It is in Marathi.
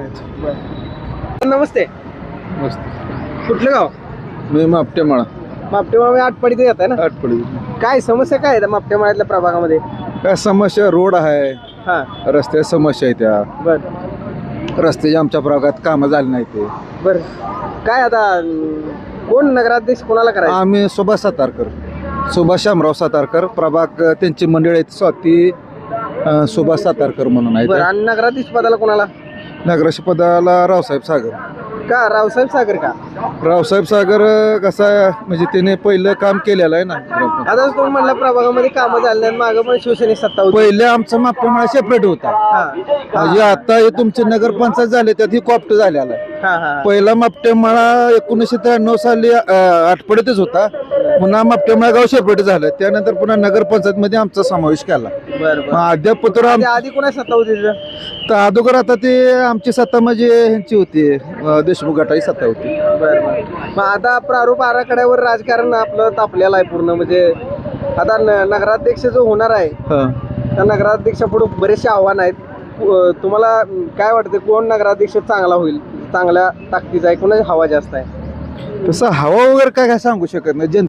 आहेत. नमस्ते. मस्त कुठलं गाव? मी मापटे मळा मापटेमाळा आटपाडीत येत आहे ना? आठपडी काय समस्या काय आहे मापटेमाळ्यातल्या प्रभागामध्ये? काय समस्या रोड आहे. हा. रस्त्याच्या समस्या आहे त्या. बर. रस्त्याची आमच्या भागात कामं झाली नाही ते. बर. काय आता अं, कोण नगराध्यक्ष कोणाला करायचं? आम्ही सुभाष सातारकर. सुभाष शामराव सातारकर. प्रभाग अ, त्यांची मंडळी आहेत. स्वाती अ, सुभाष सातारकर म्हणून बरं आहेत आणि नगराध्यक्ष पदाला कोणाला? नगराशी पदाला रावसाहेब सागर. का रावसाहेब सागर का? रावसाहेब सागर अ, कसा आहे, म्हणजे त्याने पहिलं काम केलेलं आहे ना? आता तुम्ही म्हणला प्रभागामध्ये कामं झाली नाही मागं पण शिवसेनेची सत्ता होती. पहिले आमचा मापटमाळा सेपरेट होता. हा. म्हणजे आता हे तुमचे नगरपंचायत झाले त्यात ही कॉप्ट झालेला आहे. पहिला मापटेमाळा एकोणीसशे त्र्याण्णव साली अ, आठवड्यातच होता. पुन्हा मापटेमाळा गाव सेपरेट झालं. त्यानंतर पुन्हा नगरपंचायत मध्ये आमचा समावेश केला. अद्याप आधी कोणाची सत्ता होती तर अगोदर आता ते आमची सत्ता म्हणजे ह्यांची होती. देशमुख गटाची सत्ता होती. मग आता प्रारूप आराखड्यावर राजकारण आपलं तापलेलं आहे पूर्ण. म्हणजे आता नगराध्यक्ष जो होणार आहे त्या नगराध्यक्षापुढे बरेचसे आव्हान आहेत. तुम्हाला काय वाटतं? कोण नगराध्यक्ष चांगला होईल? चांगल्या ताकदीचा आहे कोणाची हवा जास्त आहे. तसं हवा वगैरे काय काय सांगू शकत नाही. जन